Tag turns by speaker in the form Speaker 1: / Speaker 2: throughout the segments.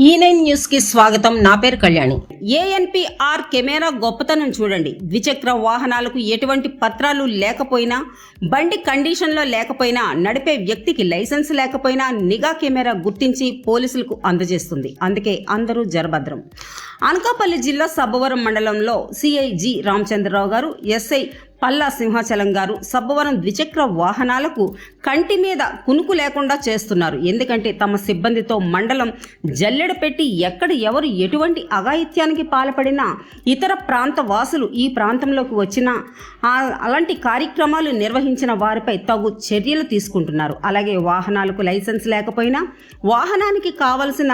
Speaker 1: E ఈ nine న్యూస్కి స్వాగతం. నా పేరు కళ్యాణి. ఏఎన్పిఆర్ కెమెరా గొప్పతనం చూడండి. ద్విచక్ర వాహనాలకు ఎటువంటి పత్రాలు లేకపోయినా బండి కండిషన్లో లేకపోయినా నడిపే వ్యక్తికి లైసెన్స్ లేకపోయినా నిఘా కెమెరా గుర్తించి పోలీసులకు అందజేస్తుంది. అందుకే అందరూ జరభద్రం. అనకాపల్లి జిల్లా సబ్బవరం మండలంలో సిఐజి రామచంద్రరావు గారు ఎస్ఐ పల్లా సింహాచలం గారు సబ్బవరం ద్విచక్ర వాహనాలకు కంటి మీద కునుకు లేకుండా చేస్తున్నారు. ఎందుకంటే తమ సిబ్బందితో మండలం జల్లెడ పెట్టి ఎక్కడ ఎవరు ఎటువంటి అఘాయిత్యానికి పాల్పడినా ఇతర ప్రాంత వాసులు ఈ ప్రాంతంలోకి వచ్చినా అలాంటి కార్యక్రమాలు నిర్వహించిన వారిపై తగు చర్యలు తీసుకుంటున్నారు. అలాగే వాహనాలకు లైసెన్స్ లేకపోయినా వాహనానికి కావలసిన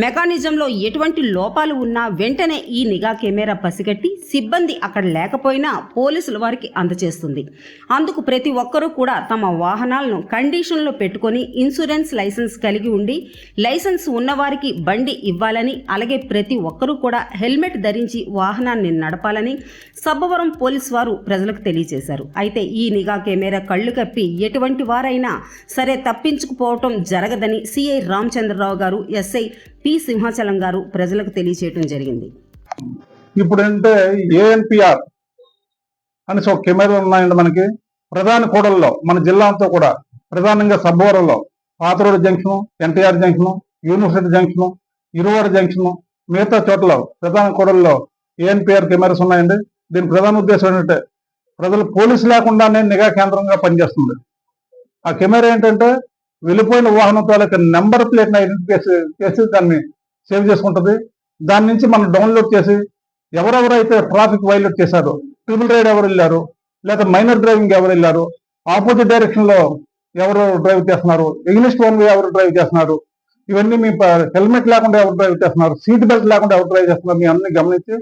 Speaker 1: మెకానిజంలో ఎటువంటి లోపాలు ఉన్నా వెంటనే ఈ నిఘా కెమెరా పసిగట్టి సిబ్బంది అక్కడ లేకపోయినా పోలీసుల వారికి అందజేస్తుంది అందుకు ప్రతి ఒక్కరూ కూడా తమ వాహనాలను కండిషన్లో పెట్టుకొని ఇన్సూరెన్స్ లైసెన్స్ కలిగి ఉండి లైసెన్స్ ఉన్నవారికి బండి ఇవ్వాలని అలాగే ప్రతి ఒక్కరూ కూడా హెల్మెట్ ధరించి వాహనాన్ని నడపాలని సబ్బవరం పోలీస్ వారు ప్రజలకు తెలియజేశారు. అయితే ఈ నిఘా కెమెరా కళ్ళు కప్పి ఎటువంటి వారైనా సరే తప్పించుకుపోవటం జరగదని సిఐ రామచంద్రరావు గారు ఎస్ఐ పి సింహాచలం గారు ప్రజలకు తెలియజేయడం జరిగింది.
Speaker 2: ఇప్పుడు అంటే ఏఎన్పిఆర్ అనేసి ఒక కెమెరాలు ఉన్నాయండి మనకి. ప్రధాన కూడల్లో మన జిల్లా అంతా కూడా ప్రధానంగా సబ్బవరంలో పాతరోడ్ junction NTR junction university junction Iruvada junction మిగతా చోట్ల ప్రధాన కూడల్లో ఏఎన్పిఆర్ కెమెరాస్ ఉన్నాయండి. దీని ప్రధాన ఉద్దేశం ఏంటంటే ప్రజలు పోలీసు లేకుండానే నిఘా కేంద్రంగా పనిచేస్తుంది. ఆ కెమెరా ఏంటంటే వెళ్ళిపోయిన వాహనం తాలూకా నెంబర్ ప్లేట్ ఐడెంటిఫై చేసి దాన్ని సేవ్ చేసుకుంటుంది. దాని నుంచి మనం డౌన్లోడ్ చేసి ఎవరెవరైతే ట్రాఫిక్ వైలేట్ చేశారో ట్రిపుల్ రైడ్ ఎవరు వెళ్ళారు లేదా మైనర్ డ్రైవింగ్ ఎవరు వెళ్ళారు ఆపోజిట్ డైరెక్షన్లో ఎవరు డ్రైవ్ చేస్తున్నారు ఇంగ్లీష్ వన్ ఎవరు డ్రైవ్ చేస్తున్నారు ఇవన్నీ మీ హెల్మెట్ లేకుండా ఎవరు డ్రైవ్ చేస్తున్నారు సీట్ బెల్ట్ లేకుండా ఎవరు డ్రైవ్ చేస్తున్నారు మీ అన్ని గమనించి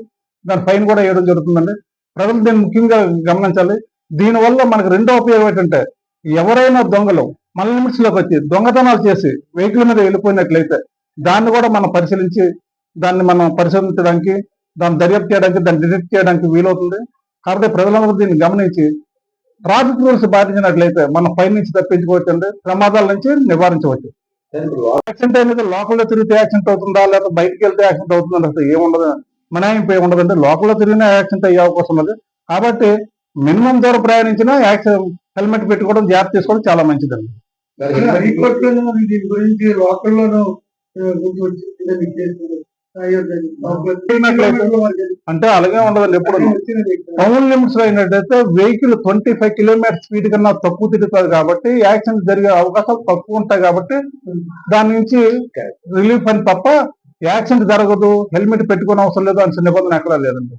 Speaker 2: దాని ఫైన్ కూడా వేయడం జరుగుతుందండి. ప్రజలు దీన్ని ముఖ్యంగా గమనించాలి దీనివల్ల మనకు రెండో ఉపయోగం ఏంటంటే ఎవరైనా దొంగలు మన లిమిట్స్లోకి వచ్చి దొంగతనాలు చేసి వెహికల్ మీద వెళ్ళిపోయినట్లయితే దాన్ని కూడా మనం పరిశీలించి దాన్ని మనం పరిశోధించడానికి దాన్ని దర్యాప్తు చేయడానికి దాన్ని డిటెక్ట్ చేయడానికి వీలవుతుంది. కాబట్టి ప్రజలందరూ దీన్ని గమనించి ట్రాఫిక్ రూల్స్ పాటించినట్లయితే మనం పై నుంచి తప్పించుకోవచ్చు అండి ప్రమాదాల నుంచి నివారించవచ్చు. యాక్సిడెంట్ అనేది లోకల్లో తిరిగితే యాక్సిడెంట్ అవుతుందా లేకపోతే బయటికి వెళ్తే యాక్సిడెంట్ అవుతుందా అసలు ఏముండదు. మనాయింపు ఏముండదండి లోకల్లో తిరిగినా యాక్సిడెంట్ అయ్యే అవకాశం ఉన్నది. కాబట్టి మినిమం దూరం ప్రయాణించినా యాక్సిడెంట్ హెల్మెట్ పెట్టుకోవడం జాగ్రత్త తీసుకోవడం చాలా మంచిదండి.
Speaker 3: దీని గురించి లోకల్లోనూ
Speaker 2: అంటే అలాగే ఉండదండి ఎప్పుడు. టౌన్ లిమిట్స్లో అయినట్టయితే vehicle twenty five kilometre speed కన్నా తక్కువ తిరుగుతుంది కాబట్టి యాక్సిడెంట్ జరిగే అవకాశాలు తక్కువ ఉంటాయి కాబట్టి దాని నుంచి రిలీఫ్ అని తప్ప యాక్సిడెంట్ జరగదు హెల్మెట్ పెట్టుకునే అవసరం లేదు అని నిబంధన ఎక్కడా లేదండి.